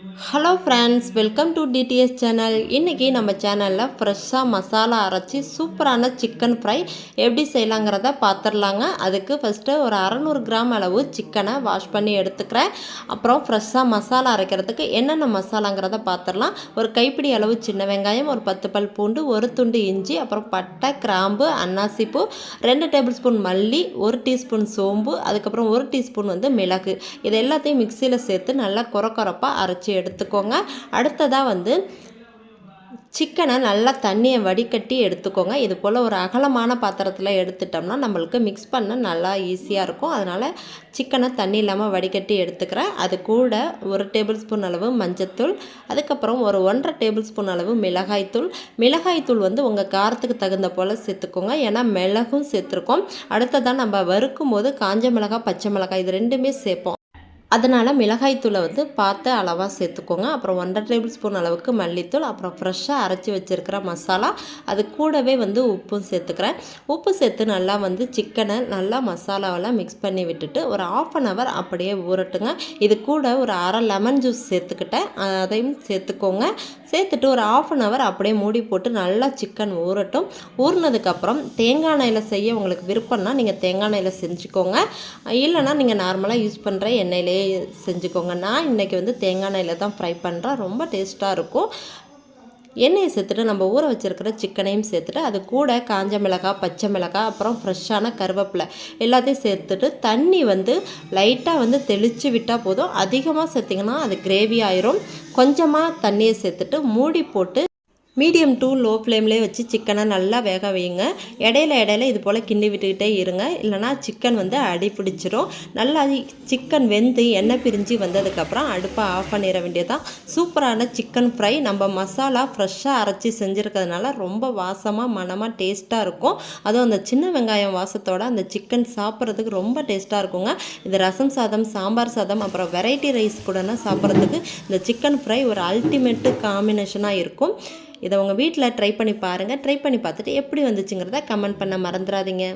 Hello friends welcome to DTS channel இன்றைக்கி நம்ம சேனலில் ஃப்ரெஷ்ஷாக மசாலா அரைச்சி சூப்பரான சிக்கன் ஃப்ரை எப்படி செய்யலாங்கிறத பார்த்துடலாங்க அதுக்கு ஃபஸ்ட்டு ஒரு அறநூறு கிராம் அளவு சிக்கனை வாஷ் பண்ணி எடுத்துக்கிறேன். அப்புறம் ஃப்ரெஷ்ஷாக மசாலா அரைக்கிறதுக்கு என்னென்ன மசாலாங்கிறத பார்த்துடலாம் ஒரு கைப்பிடி அளவு சின்ன வெங்காயம் ஒரு பத்து பல் பூண்டு ஒரு துண்டு இஞ்சி அப்புறம் பட்டை கிராம்பு அன்னாசிப்பூ ரெண்டு டேபிள் ஸ்பூன் மல்லி ஒரு டீஸ்பூன் சோம்பு அதுக்கப்புறம் ஒரு டீஸ்பூன் வந்து மிளகு. இது எல்லாத்தையும் மிக்சியில் சேர்த்து நல்லா குறக்குறப்பாக அரைச்சி அரைச்சி எடுத்துக்கோங்க. அடுத்ததாக வந்து சிக்கனை நல்லா தண்ணியை வடிகட்டி எடுத்துக்கோங்க. இது போல் ஒரு அகலமான பாத்திரத்தில் எடுத்துட்டோம்னா நம்மளுக்கு மிக்ஸ் பண்ண நல்லா ஈஸியாக இருக்கும். அதனால் சிக்கனை தண்ணி இல்லாமல் வடிகட்டி எடுத்துக்கிறேன். அது கூட ஒரு டேபிள் ஸ்பூன் அளவு மஞ்சத்தூள் அதுக்கப்புறம் ஒரு ஒன்றரை டேபிள் ஸ்பூன் அளவு மிளகாய்த்தூள். மிளகாய்த்தூள் வந்து உங்கள் காரத்துக்கு தகுந்த போல் சேர்த்துக்கோங்க. ஏன்னா மிளகும் சேர்த்துருக்கோம். அடுத்ததாக நம்ம வறுக்கும் போது காஞ்ச மிளகாய் பச்சை மிளகாய் இது ரெண்டுமே சேர்ப்போம். அதனால் மிளகாய்த்தூளை வந்து பார்த்து அளவாக சேர்த்துக்கோங்க. அப்புறம் ஒன்றரை டேபிள் ஸ்பூன் அளவுக்கு மல்லித்தூள் அப்புறம் ஃப்ரெஷ்ஷாக அரைச்சி வச்சுருக்கிற மசாலா. அது கூடவே வந்து உப்பும் சேர்த்துக்கிறேன். உப்பு சேர்த்து நல்லா வந்து சிக்கனை நல்லா மசாலாவெல்லாம் மிக்ஸ் பண்ணி விட்டுட்டு ஒரு ஆஃப் அன் ஹவர் அப்படியே ஊறட்டுங்க. இது கூட ஒரு அரை லெமன் ஜூஸ் சேர்த்துக்கிட்டேன். அதையும் சேர்த்துக்கோங்க. சேர்த்துட்டு ஒரு ஆஃப் அன் ஹவர் அப்படியே மூடி போட்டு நல்லா சிக்கன் ஊறட்டும். ஊறினதுக்கப்புறம் தேங்காய் எண்ணெயில் செய்ய உங்களுக்கு விருப்பம்னா நீங்கள் தேங்காய் எண்ணெயில் செஞ்சுக்கோங்க. இல்லைனா நீங்கள் நார்மலாக யூஸ் பண்ணுற எண்ணெயிலே செஞ்சுக்கோங்க. நான் இன்றைக்கி வந்து தேங்காய் எண்ணெயில் தான் ஃப்ரை பண்ணுறேன் ரொம்ப டேஸ்ட்டாக இருக்கும். எண்ணெயை சேர்த்துட்டு நம்ம ஊற வச்சுருக்கிற சிக்கனையும் சேர்த்துட்டு அது கூட காஞ்ச மிளகாய் பச்சை மிளகாய் அப்புறம் ஃப்ரெஷ்ஷான கருவேப்பிலை எல்லாத்தையும் சேர்த்துட்டு தண்ணி வந்து லைட்டாக வந்து தெளித்து விட்டால் போதும். அதிகமாக சேர்த்திங்கன்னா அது கிரேவி ஆயிரும். கொஞ்சமாக தண்ணியை சேர்த்துட்டு மூடி போட்டு மீடியம் டூ லோ ஃப்ளேம்லேயே வச்சு சிக்கனை நல்லா வேக வையுங்க. இடையில இடையில இது போல் கிண்டி விட்டுக்கிட்டே இருங்க. இல்லைனா சிக்கன் வந்து அடி பிடிச்சிரும். நல்லா சிக்கன் வெந்து எண்ணெய் பிரிஞ்சு வந்ததுக்கப்புறம் அடுப்பை ஆஃப் பண்ணிட வேண்டியதான் சூப்பரான சிக்கன் ஃப்ரை. நம்ம மசாலா ஃப்ரெஷ்ஷாக அரைச்சி செஞ்சுருக்கிறதுனால ரொம்ப வாசமாக மனமாக டேஸ்ட்டாக இருக்கும். அதுவும் அந்த சின்ன வெங்காயம் வாசத்தோட அந்த சிக்கன் சாப்பிட்றதுக்கு ரொம்ப டேஸ்ட்டாக இருக்குங்க. இது ரசம் சாதம் சாம்பார் சாதம் அப்புறம் வெரைட்டி ரைஸ் கூடனா சாப்பிட்றதுக்கு இந்த சிக்கன் ஃப்ரை ஒரு அல்டிமேட்டு காம்பினேஷனாக இருக்கும். இதை உங்கள் வீட்டில் ட்ரை பண்ணி பாருங்கள் ட்ரை பண்ணி பார்த்துட்டு எப்படி வந்துச்சுங்கிறத கமெண்ட் பண்ண மறந்துடாதீங்க